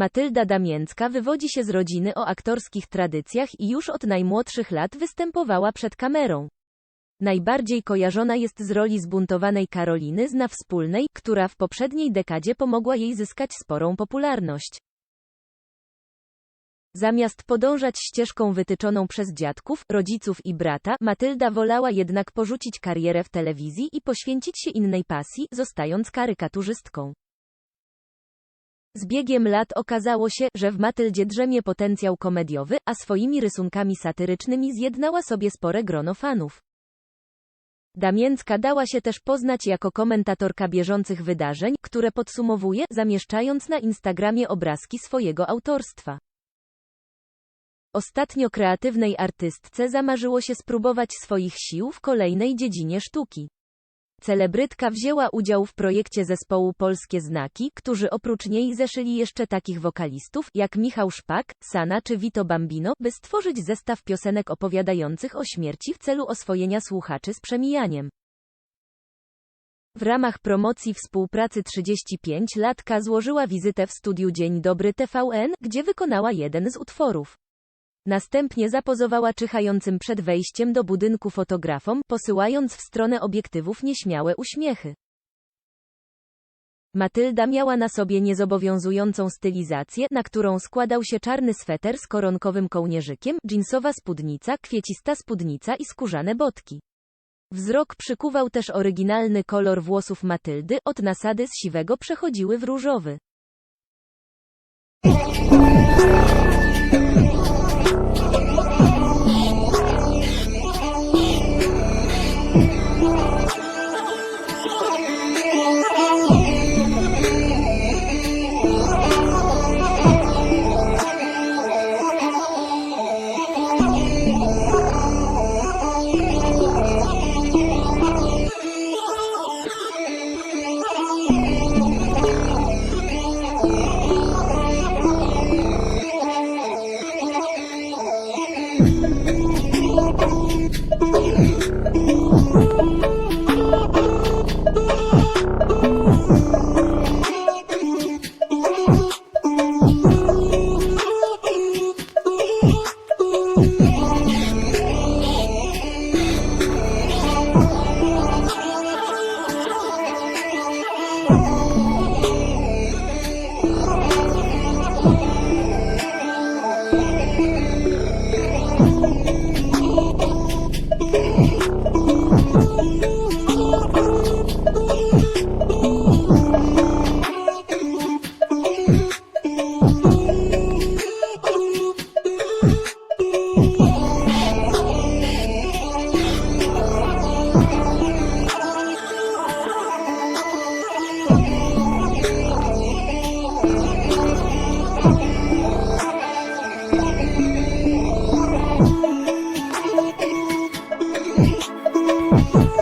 Matylda Damięcka wywodzi się z rodziny o aktorskich tradycjach i już od najmłodszych lat występowała przed kamerą. Najbardziej kojarzona jest z roli zbuntowanej Karoliny z wspólnej, która w poprzedniej dekadzie pomogła jej zyskać sporą popularność. Zamiast podążać ścieżką wytyczoną przez dziadków, rodziców i brata, Matylda wolała jednak porzucić karierę w telewizji i poświęcić się innej pasji, zostając karykaturzystką. Z biegiem lat okazało się, że w Matyldzie drzemie potencjał komediowy, a swoimi rysunkami satyrycznymi zjednała sobie spore grono fanów. Damięcka dała się też poznać jako komentatorka bieżących wydarzeń, które podsumowuje, zamieszczając na Instagramie obrazki swojego autorstwa. Ostatnio kreatywnej artystce zamarzyło się spróbować swoich sił w kolejnej dziedzinie sztuki. Celebrytka wzięła udział w projekcie zespołu Polskie Znaki, którzy oprócz niej zeszyli jeszcze takich wokalistów, jak Michał Szpak, Sana czy Vito Bambino, by stworzyć zestaw piosenek opowiadających o śmierci w celu oswojenia słuchaczy z przemijaniem. W ramach promocji współpracy 35 latka złożyła wizytę w studiu Dzień Dobry TVN, gdzie wykonała jeden z utworów. Następnie zapozowała czyhającym przed wejściem do budynku fotografom, posyłając w stronę obiektywów nieśmiałe uśmiechy. Matylda miała na sobie niezobowiązującą stylizację, na którą składał się czarny sweter z koronkowym kołnierzykiem, dżinsowa spódnica, kwiecista spódnica i skórzane botki. Wzrok przykuwał też oryginalny kolor włosów Matyldy, od nasady z siwego przechodziły w różowy. Oh Oh.